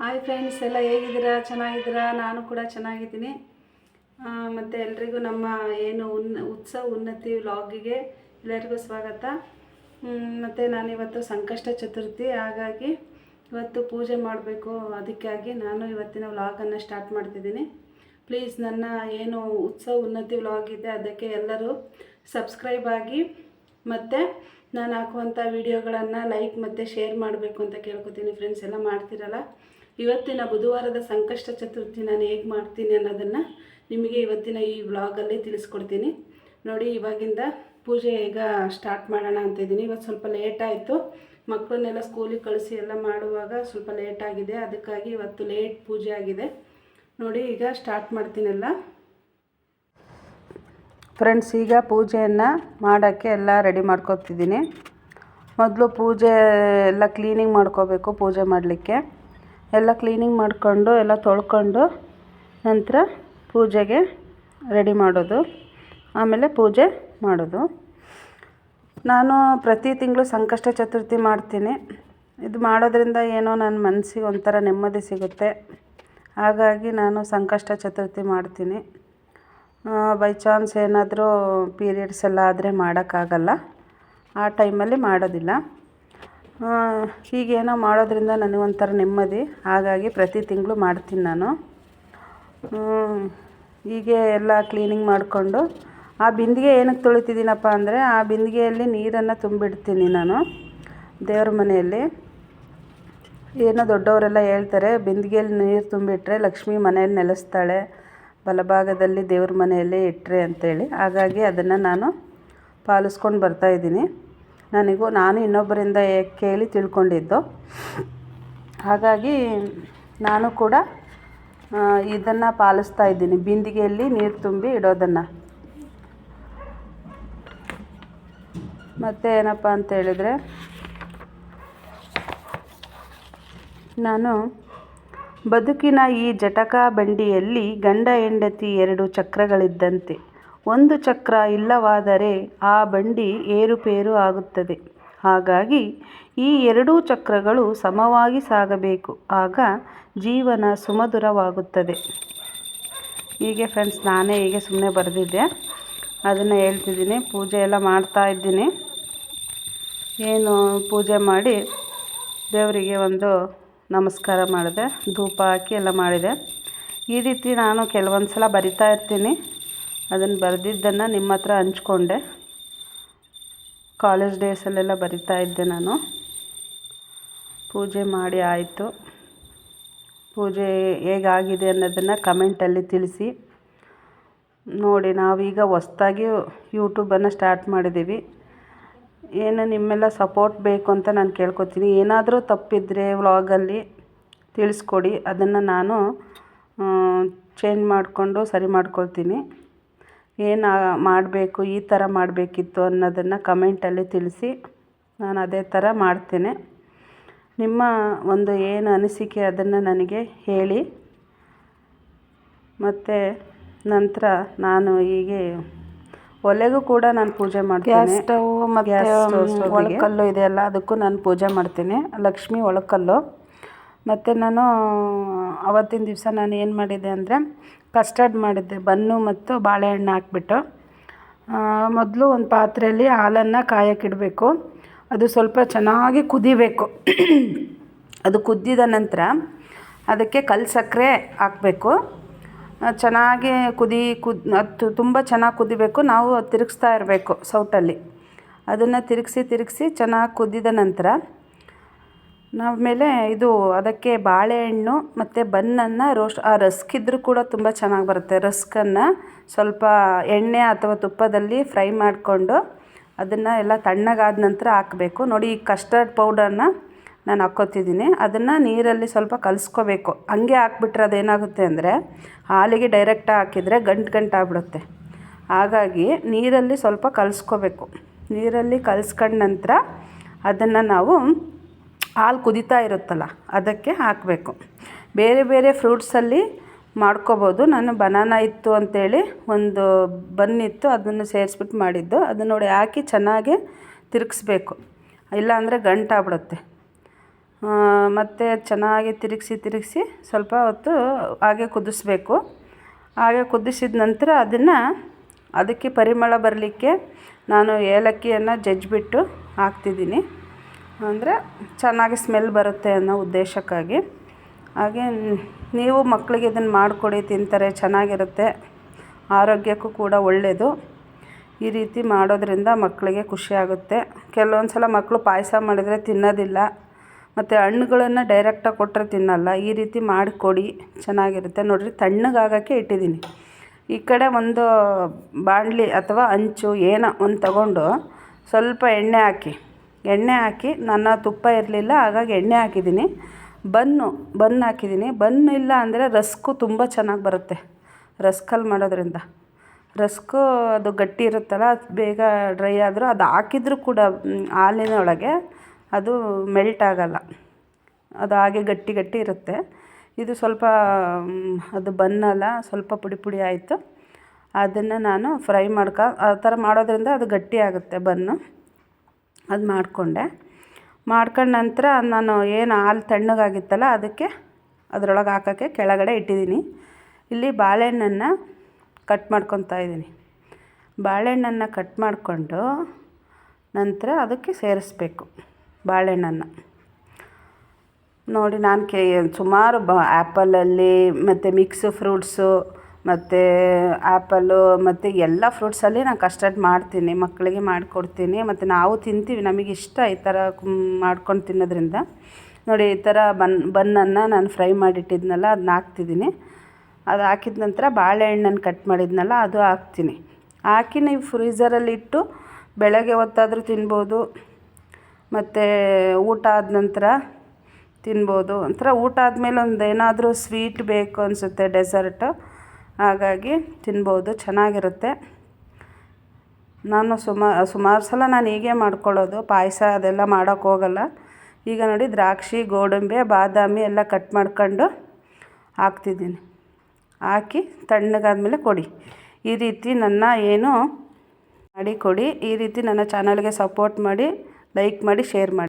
Hi friends ಎಲ್ಲ ಹೇಗಿದ್ದೀರಾ? ಚೆನ್ನಾಗಿದ್ದೀರಾ? ನಾನು ಕೂಡ ಚೆನ್ನಾಗಿದ್ದೀನಿ. ಮತ್ತು ಎಲ್ರಿಗೂ ನಮ್ಮ ಏನು ಉನ್ನ ಉತ್ಸವ ಉನ್ನತಿ ವ್ಲಾಗಿಗೆ ಎಲ್ಲರಿಗೂ ಸ್ವಾಗತ. ಮತ್ತು ನಾನಿವತ್ತು ಸಂಕಷ್ಟ ಚತುರ್ಥಿ, ಹಾಗಾಗಿ ಇವತ್ತು ಪೂಜೆ ಮಾಡಬೇಕು ಅದಕ್ಕಾಗಿ ನಾನು ಇವತ್ತಿನ ವ್ಲಾಗನ್ನು ಸ್ಟಾರ್ಟ್ ಮಾಡ್ತಿದ್ದೀನಿ. ಪ್ಲೀಸ್ ನನ್ನ ಏನು ಉತ್ಸವ ಉನ್ನತಿ ವ್ಲಾಗ್ ಇದೆ, ಅದಕ್ಕೆ ಎಲ್ಲರೂ ಸಬ್ಸ್ಕ್ರೈಬ್ ಆಗಿ, ಮತ್ತು ನಾನು ಹಾಕುವಂಥ ವಿಡಿಯೋಗಳನ್ನು ಲೈಕ್ ಮತ್ತು ಶೇರ್ ಮಾಡಬೇಕು ಅಂತ ಕೇಳ್ಕೊತೀನಿ ಫ್ರೆಂಡ್ಸ್ ಎಲ್ಲ ಮಾಡ್ತಿರಲ್ಲ? ಇವತ್ತಿನ ಬುಧವಾರದ ಸಂಕಷ್ಟ ಚತುರ್ಥಿ ನಾನು ಹೇಗೆ ಮಾಡ್ತೀನಿ ಅನ್ನೋದನ್ನು ನಿಮಗೆ ಇವತ್ತಿನ ಈ ವ್ಲಾಗಲ್ಲಿ ತಿಳಿಸ್ಕೊಡ್ತೀನಿ. ನೋಡಿ, ಇವಾಗಿಂದ ಪೂಜೆ ಈಗ ಸ್ಟಾರ್ಟ್ ಮಾಡೋಣ ಅಂತ ಇದ್ದೀನಿ. ಇವತ್ತು ಸ್ವಲ್ಪ ಲೇಟ್ ಆಯಿತು. ಮಕ್ಕಳನ್ನೆಲ್ಲ ಸ್ಕೂಲಿಗೆ ಕಳಿಸಿ ಎಲ್ಲ ಮಾಡುವಾಗ ಸ್ವಲ್ಪ ಲೇಟ್ ಆಗಿದೆ. ಅದಕ್ಕಾಗಿ ಇವತ್ತು ಲೇಟ್ ಪೂಜೆ ಆಗಿದೆ. ನೋಡಿ, ಈಗ ಸ್ಟಾರ್ಟ್ ಮಾಡ್ತೀನಲ್ಲ ಫ್ರೆಂಡ್ಸ್ ಈಗ ಪೂಜೆಯನ್ನು ಮಾಡೋಕ್ಕೆ ಎಲ್ಲ ರೆಡಿ ಮಾಡ್ಕೊತಿದ್ದೀನಿ. ಮೊದಲು ಪೂಜೆ ಎಲ್ಲ ಕ್ಲೀನಿಂಗ್ ಮಾಡ್ಕೋಬೇಕು ಪೂಜೆ ಮಾಡಲಿಕ್ಕೆ. ಎಲ್ಲ ಕ್ಲೀನಿಂಗ್ ಮಾಡಿಕೊಂಡು, ಎಲ್ಲ ತೊಳ್ಕೊಂಡು ನಂತರ ಪೂಜೆಗೆ ರೆಡಿ ಮಾಡೋದು. ಆಮೇಲೆ ಪೂಜೆ ಮಾಡೋದು. ನಾನು ಪ್ರತಿ ತಿಂಗಳು ಸಂಕಷ್ಟ ಚತುರ್ಥಿ ಮಾಡ್ತೀನಿ. ಇದು ಮಾಡೋದ್ರಿಂದ ಏನೋ ನನ್ನ ಮನಸ್ಸಿಗೆ ಒಂಥರ ನೆಮ್ಮದಿ ಸಿಗುತ್ತೆ. ಹಾಗಾಗಿ ನಾನು ಸಂಕಷ್ಟ ಚತುರ್ಥಿ ಮಾಡ್ತೀನಿ. ಬೈ ಚಾನ್ಸ್ ಏನಾದರೂ ಪೀರಿಯಡ್ಸ್ ಎಲ್ಲ ಆದರೆ ಮಾಡೋಕ್ಕಾಗಲ್ಲ. ಆ ಟೈಮಲ್ಲಿ ಮಾಡೋದಿಲ್ಲ. ಹೀಗೇನೋ ಮಾಡೋದ್ರಿಂದ ನನಗೊಂಥರ ನೆಮ್ಮದಿ. ಹಾಗಾಗಿ ಪ್ರತಿ ತಿಂಗಳು ಮಾಡ್ತೀನಿ ನಾನು. ಹೀಗೆ ಎಲ್ಲ ಕ್ಲೀನಿಂಗ್ ಮಾಡಿಕೊಂಡು, ಆ ಬಿಂದಿಗೆ ಏನಕ್ಕೆ ತೊಳಿತಿದ್ದೀನಪ್ಪ ಅಂದರೆ, ಆ ಬಿಂದಿಗೆಯಲ್ಲಿ ನೀರನ್ನು ತುಂಬಿಡ್ತೀನಿ ನಾನು ದೇವ್ರ ಮನೆಯಲ್ಲಿ. ಏನೋ ದೊಡ್ಡವರೆಲ್ಲ ಹೇಳ್ತಾರೆ, ಬಿಂದಿಗೆಯಲ್ಲಿ ನೀರು ತುಂಬಿಟ್ರೆ ಲಕ್ಷ್ಮಿ ಮನೆಯಲ್ಲಿ ನೆಲೆಸ್ತಾಳೆ, ಬಲಭಾಗದಲ್ಲಿ ದೇವ್ರ ಮನೆಯಲ್ಲೇ ಇಟ್ಟರೆ ಅಂತೇಳಿ. ಹಾಗಾಗಿ ಅದನ್ನು ನಾನು ಪಾಲಿಸ್ಕೊಂಡು ಬರ್ತಾಯಿದ್ದೀನಿ ನನಗೂ ನಾನು ಇನ್ನೊಬ್ಬರಿಂದ ಕೇಳಿ ತಿಳ್ಕೊಂಡಿದ್ದು. ಹಾಗಾಗಿ ನಾನು ಕೂಡ ಇದನ್ನು ಪಾಲಿಸ್ತಾ ಇದ್ದೀನಿ. ಬಿಂದಿಗೆಯಲ್ಲಿ ನೀರು ತುಂಬಿ ಇಡೋದನ್ನು. ಮತ್ತು ಏನಪ್ಪ ಅಂತ ಹೇಳಿದರೆ, ನಾನು ಬದುಕಿನ ಈ ಜಟಕಾ ಬಂಡಿಯಲ್ಲಿ ಗಂಡ ಹೆಂಡತಿ ಎರಡು ಚಕ್ರಗಳಿದ್ದಂತೆ. ಒಂದು ಚಕ್ರ ಇಲ್ಲವಾದರೆ ಆ ಬಂಡಿ ಏರುಪೇರು ಆಗುತ್ತದೆ. ಹಾಗಾಗಿ ಈ ಎರಡೂ ಚಕ್ರಗಳು ಸಮವಾಗಿ ಸಾಗಬೇಕು. ಆಗ ಜೀವನ ಸುಮಧುರವಾಗುತ್ತದೆ. ಹೀಗೆ ಫ್ರೆಂಡ್ಸ್ ನಾನೇ ಹೀಗೆ ಸುಮ್ಮನೆ ಬರೆದಿದ್ದೆ. ಅದನ್ನು ಹೇಳ್ತಿದ್ದೀನಿ. ಪೂಜೆ ಎಲ್ಲ ಮಾಡ್ತಾ ಇದ್ದೀನಿ. ಏನು ಪೂಜೆ ಮಾಡಿ ದೇವರಿಗೆ ಒಂದು ನಮಸ್ಕಾರ ಮಾಡಿದೆ. ಧೂಪ ಹಾಕಿ ಎಲ್ಲ ಮಾಡಿದೆ. ಈ ರೀತಿ ನಾನು ಕೆಲವೊಂದು ಸಲ ಬರಿತಾ ಇರ್ತೀನಿ. ಅದನ್ನು ಬರೆದಿದ್ದನ್ನು ನಿಮ್ಮ ಹತ್ರ ಹಂಚ್ಕೊಂಡೆ. ಕಾಲೇಜ್ ಡೇಸಲ್ಲೆಲ್ಲ ಬರಿತಾ ಇದ್ದೆ ನಾನು. ಪೂಜೆ ಮಾಡಿ ಆಯಿತು. ಪೂಜೆ ಹೇಗಾಗಿದೆ ಅನ್ನೋದನ್ನು ಕಮೆಂಟಲ್ಲಿ ತಿಳಿಸಿ. ನೋಡಿ, ನಾವೀಗ ಹೊಸ್ದಾಗಿ ಯೂಟ್ಯೂಬನ್ನು ಸ್ಟಾರ್ಟ್ ಮಾಡಿದ್ದೀವಿ ಏನು ನಿಮ್ಮೆಲ್ಲ ಸಪೋರ್ಟ್ ಬೇಕು ಅಂತ ನಾನು ಕೇಳ್ಕೊತೀನಿ. ಏನಾದರೂ ತಪ್ಪಿದ್ರೆ ವ್ಲಾಗಲ್ಲಿ ತಿಳಿಸ್ಕೊಡಿ. ಅದನ್ನು ನಾನು ಚೇಂಜ್ ಮಾಡಿಕೊಂಡು ಸರಿ ಮಾಡ್ಕೊಳ್ತೀನಿ. ಏನು ಮಾಡಬೇಕು ಈ ಥರ ಮಾಡಬೇಕಿತ್ತು ಅನ್ನೋದನ್ನು ಕಮೆಂಟಲ್ಲಿ ತಿಳಿಸಿ ನಾನು ಅದೇ ಥರ ಮಾಡ್ತೇನೆ. ನಿಮ್ಮ ಒಂದು ಏನು ಅನಿಸಿಕೆ ಅದನ್ನು ನನಗೆ ಹೇಳಿ. ಮತ್ತು ನಂತರ ನಾನು ಹೀಗೆ ಒಲೆಗೂ ಕೂಡ ನಾನು ಪೂಜೆ ಮಾಡ್ತೀನಿ. ಸ್ಟವ್ ಮತ್ತು ಒಳಕಲ್ಲು ಇದೆಯಲ್ಲ ಅದಕ್ಕೂ ನಾನು ಪೂಜೆ ಮಾಡ್ತೀನಿ. ಲಕ್ಷ್ಮಿ ಒಳಕಲ್ಲು. ಮತ್ತು ನಾನು, ಅವತ್ತಿನ ದಿವಸ ನಾನು ಏನು ಮಾಡಿದ್ದೆ ಅಂದರೆ ಕಸ್ಟರ್ಡ್ ಮಾಡಿದ್ದೆ, ಬನ್ನು ಮತ್ತು ಬಾಳೆಹಣ್ಣು ಹಾಕ್ಬಿಟ್ಟು. ಮೊದಲು ಒಂದು ಪಾತ್ರೆಯಲ್ಲಿ ಹಾಲನ್ನು ಕಾಯಕ್ಕಿಡಬೇಕು ಅದು ಸ್ವಲ್ಪ ಚೆನ್ನಾಗಿ ಕುದಿಬೇಕು. ಅದು ಕುದ್ದಿದ ನಂತರ ಅದಕ್ಕೆ ಕಲ್ಲು ಸಕ್ಕರೆ ಹಾಕಬೇಕು. ಚೆನ್ನಾಗಿ ಕುದಿ, ಕುದ್, ಅದು ತುಂಬ ಚೆನ್ನಾಗಿ ಕುದಿಬೇಕು. ನಾವು ತಿರುಗಿಸ್ತಾ ಇರಬೇಕು ಸೌಟಲ್ಲಿ. ಅದನ್ನು ತಿರುಗಿಸಿ ತಿರುಗಿಸಿ ಚೆನ್ನಾಗಿ ಕುದ್ದಿದ ನಂತರ ಆಮೇಲೆ ಇದು ಅದಕ್ಕೆ ಬಾಳೆಹಣ್ಣು ಮತ್ತು ಬನ್ನನ್ನು ರೋಸ್ಟ್, ಆ ರಸ್ಕ್ ಇದ್ದರೂ ಕೂಡ ತುಂಬ ಚೆನ್ನಾಗಿ ಬರುತ್ತೆ. ರಸ್ಕನ್ನು ಸ್ವಲ್ಪ ಎಣ್ಣೆ ಅಥವಾ ತುಪ್ಪದಲ್ಲಿ ಫ್ರೈ ಮಾಡಿಕೊಂಡು ಅದನ್ನು ಎಲ್ಲ ತಣ್ಣಗಾದ ನಂತರ ಹಾಕಬೇಕು. ನೋಡಿ, ಈ ಕಸ್ಟರ್ಡ್ ಪೌಡರ್ನ ನಾನು ಹಾಕ್ಕೋತಿದ್ದೀನಿ ಅದನ್ನು ನೀರಲ್ಲಿ ಸ್ವಲ್ಪ ಕಲಿಸ್ಕೋಬೇಕು. ಹಂಗೆ ಹಾಕ್ಬಿಟ್ರೆ ಅದೇನಾಗುತ್ತೆ ಅಂದರೆ ಹಾಲಿಗೆ ಡೈರೆಕ್ಟಾಗಿ ಹಾಕಿದರೆ ಗಂಟು ಗಂಟು ಆಗ್ಬಿಡುತ್ತೆ. ಹಾಗಾಗಿ ನೀರಲ್ಲಿ ಸ್ವಲ್ಪ ಕಲಿಸ್ಕೋಬೇಕು. ನೀರಲ್ಲಿ ಕಲಿಸ್ಕೊಂಡ ನಂತರ ಅದನ್ನು ನಾವು ಹಾಲು ಕುದೀತಾ ಇರುತ್ತಲ್ಲ, ಅದಕ್ಕೆ ಹಾಕಬೇಕು. ಬೇರೆ ಬೇರೆ ಫ್ರೂಟ್ಸಲ್ಲಿ ಮಾಡ್ಕೋಬೋದು. ನಾನು ಬನಾನ ಇತ್ತು ಅಂತೇಳಿ ಒಂದು ಬನ್ನಿತ್ತು ಅದನ್ನು ಸೇರಿಸ್ಬಿಟ್ಟು ಮಾಡಿದ್ದು. ಅದನ್ನ ನೋಡಿ ಹಾಕಿ ಚೆನ್ನಾಗಿ ತಿರುಗಿಸ್ಬೇಕು. ಇಲ್ಲಾಂದರೆ ಗಂಟಾಗ್ಬಿಡುತ್ತೆ ಮತ್ತು ಚೆನ್ನಾಗಿ ತಿರುಗಿಸಿ ತಿರುಗಿಸಿ ಸ್ವಲ್ಪ ಹೊತ್ತು ಹಾಗೆ ಕುದಿಸ್ಬೇಕು. ಹಾಗೆ ಕುದಿಸಿದ ನಂತರ ಅದನ್ನು ಅದಕ್ಕೆ ಪರಿಮಳ ಬರಲಿಕ್ಕೆ ನಾನು ಏಲಕ್ಕಿಯನ್ನು ಜಜ್ಜಿಬಿಟ್ಟು ಹಾಕ್ತಿದ್ದೀನಿ. ಅಂದರೆ ಚೆನ್ನಾಗಿ ಸ್ಮೆಲ್ ಬರುತ್ತೆ ಅನ್ನೋ ಉದ್ದೇಶಕ್ಕಾಗಿ. ಹಾಗೆ ನೀವು ಮಕ್ಕಳಿಗೆ ಇದನ್ನು ಮಾಡಿಕೊಡಿ, ತಿಂತಾರೆ, ಚೆನ್ನಾಗಿರುತ್ತೆ, ಆರೋಗ್ಯಕ್ಕೂ ಕೂಡ ಒಳ್ಳೆಯದು. ಈ ರೀತಿ ಮಾಡೋದರಿಂದ ಮಕ್ಕಳಿಗೆ ಖುಷಿಯಾಗುತ್ತೆ ಕೆಲವೊಂದು ಸಲ ಮಕ್ಕಳು ಪಾಯಸ ಮಾಡಿದರೆ ತಿನ್ನೋದಿಲ್ಲ, ಮತ್ತು ಹಣ್ಣುಗಳನ್ನು ಡೈರೆಕ್ಟಾಗಿ ಕೊಟ್ಟರೆ ತಿನ್ನಲ್ಲ. ಈ ರೀತಿ ಮಾಡಿಕೊಡಿ, ಚೆನ್ನಾಗಿರುತ್ತೆ. ನೋಡಿರಿ, ತಣ್ಣಗಾಗೋಕ್ಕೆ ಇಟ್ಟಿದ್ದೀನಿ. ಈ ಕಡೆ ಒಂದು ಬಾಣಲಿ ಅಥವಾ ಅಂಚು ಏನೋ ಒಂದು ತಗೊಂಡು ಸ್ವಲ್ಪ ಎಣ್ಣೆ ಹಾಕಿ. ಎಣ್ಣೆ ಹಾಕಿ, ನನ್ನ ತುಪ್ಪ ಇರಲಿಲ್ಲ, ಹಾಗಾಗಿ ಎಣ್ಣೆ ಹಾಕಿದ್ದೀನಿ. ಬನ್ನು, ಬನ್ ಹಾಕಿದ್ದೀನಿ. ಬನ್ ಇಲ್ಲ ಅಂದರೆ ರಸ್ಕು ತುಂಬ ಚೆನ್ನಾಗಿ ಬರುತ್ತೆ ರಸ್ಕಲ್ಲಿ ಮಾಡೋದ್ರಿಂದ. ರಸ್ಕು ಅದು ಗಟ್ಟಿ ಇರುತ್ತಲ್ಲ, ಅದು ಬೇಗ ಡ್ರೈ ಆದರೂ ಅದು ಹಾಕಿದರೂ ಕೂಡ ಹಾಲಿನ ಒಳಗೆ ಅದು ಮೆಲ್ಟ್ ಆಗೋಲ್ಲ. ಅದು ಹಾಗೆ ಗಟ್ಟಿ ಗಟ್ಟಿ ಇರುತ್ತೆ. ಇದು ಸ್ವಲ್ಪ ಅದು ಬನ್ನಲ್ಲ ಸ್ವಲ್ಪ ಪುಡಿ ಪುಡಿ ಆಯಿತು. ಅದನ್ನು ನಾನು ಫ್ರೈ ಮಾಡ್ಕೊ, ಆ ಥರ ಮಾಡೋದ್ರಿಂದ ಅದು ಗಟ್ಟಿ ಆಗುತ್ತೆ ಬನ್ನು. ಅದು ಮಾಡಿಕೊಂಡೆ. ಮಾಡ್ಕೊಂಡ ನಂತರ ನಾನು ಏನು ಹಾಲು ತಣ್ಣಗಾಗಿತ್ತಲ್ಲ ಅದಕ್ಕೆ ಅದರೊಳಗೆ ಹಾಕೋಕ್ಕೆ ಕೆಳಗಡೆ ಇಟ್ಟಿದ್ದೀನಿ. ಇಲ್ಲಿ ಬಾಳೆಹಣ್ಣನ್ನು ಕಟ್ ಮಾಡ್ಕೊತಾ ಇದ್ದೀನಿ. ಬಾಳೆಹಣ್ಣನ್ನು ಕಟ್ ಮಾಡಿಕೊಂಡು ನಂತರ ಅದಕ್ಕೆ ಸೇರಿಸ್ಬೇಕು ಬಾಳೆಹಣ್ಣನ್ನು. ನೋಡಿ ನಾನು ಕೆ, ಸುಮಾರು ಬ ಆ್ಯಪಲಲ್ಲಿ ಮತ್ತು ಮಿಕ್ಸ್ ಫ್ರೂಟ್ಸು ಮತ್ತು ಆ್ಯಪಲ್ಲು ಮತ್ತು ಎಲ್ಲ ಫ್ರೂಟ್ಸಲ್ಲಿ ನಾನು ಕಸ್ಟರ್ಡ್ ಮಾಡ್ತೀನಿ ಮಕ್ಕಳಿಗೆ ಮಾಡಿಕೊಡ್ತೀನಿ, ಮತ್ತು ನಾವು ತಿಂತೀವಿ, ನಮಗೆ ಇಷ್ಟ ಈ ಥರ ಮಾಡ್ಕೊಂಡು ತಿನ್ನೋದ್ರಿಂದ. ನೋಡಿ, ಈ ಥರ ಬನ್, ಬನ್ನನ್ನು ನಾನು ಫ್ರೈ ಮಾಡಿಟ್ಟಿದ್ನಲ್ಲ ಅದನ್ನ ಹಾಕ್ತಿದ್ದೀನಿ ಅದು ಹಾಕಿದ ನಂತರ ಬಾಳೆಹಣ್ಣನ್ನು ಕಟ್ ಮಾಡಿದ್ನಲ್ಲ, ಅದು ಹಾಕ್ತೀನಿ. ಹಾಕಿ ನೀವು ಫ್ರೀಝರಲ್ಲಿ ಇಟ್ಟು ಬೆಳಗ್ಗೆ ಹೊತ್ತಾದರೂ ತಿನ್ಬೋದು, ಮತ್ತು ಊಟ ಆದ ನಂತರ ತಿನ್ಬೋದು. ಒಂಥರ ಊಟ ಆದಮೇಲೆ ಒಂದು ಏನಾದರೂ ಸ್ವೀಟ್ ಬೇಕು ಅನಿಸುತ್ತೆ ಡೆಸರ್ಟು ಹಾಗಾಗಿ ತಿನ್ಬೋದು, ಚೆನ್ನಾಗಿರುತ್ತೆ. ನಾನು ಸುಮಾ, ಸುಮಾರು ಸಲ ನಾನು ಹೀಗೆ ಮಾಡ್ಕೊಳ್ಳೋದು, ಪಾಯಸ ಅದೆಲ್ಲ ಮಾಡೋಕ್ಕೆ ಹೋಗಲ್ಲ. ಈಗ ನೋಡಿ ದ್ರಾಕ್ಷಿ, ಗೋಡಂಬಿ, ಬಾದಾಮಿ ಎಲ್ಲ ಕಟ್ ಮಾಡ್ಕೊಂಡು ಹಾಕ್ತಿದ್ದೀನಿ. ಹಾಕಿ ತಣ್ಣಗಾದ್ಮೇಲೆ ಕೊಡಿ. ಈ ರೀತಿ ನನ್ನ ಏನು ಮಾಡಿ ಕೊಡಿ. ಈ ರೀತಿ ನನ್ನ ಚಾನಲ್ಗೆ ಸಪೋರ್ಟ್ ಮಾಡಿ ಲೈಕ್ ಮಾಡಿ ಶೇರ್ ಮಾಡಿ.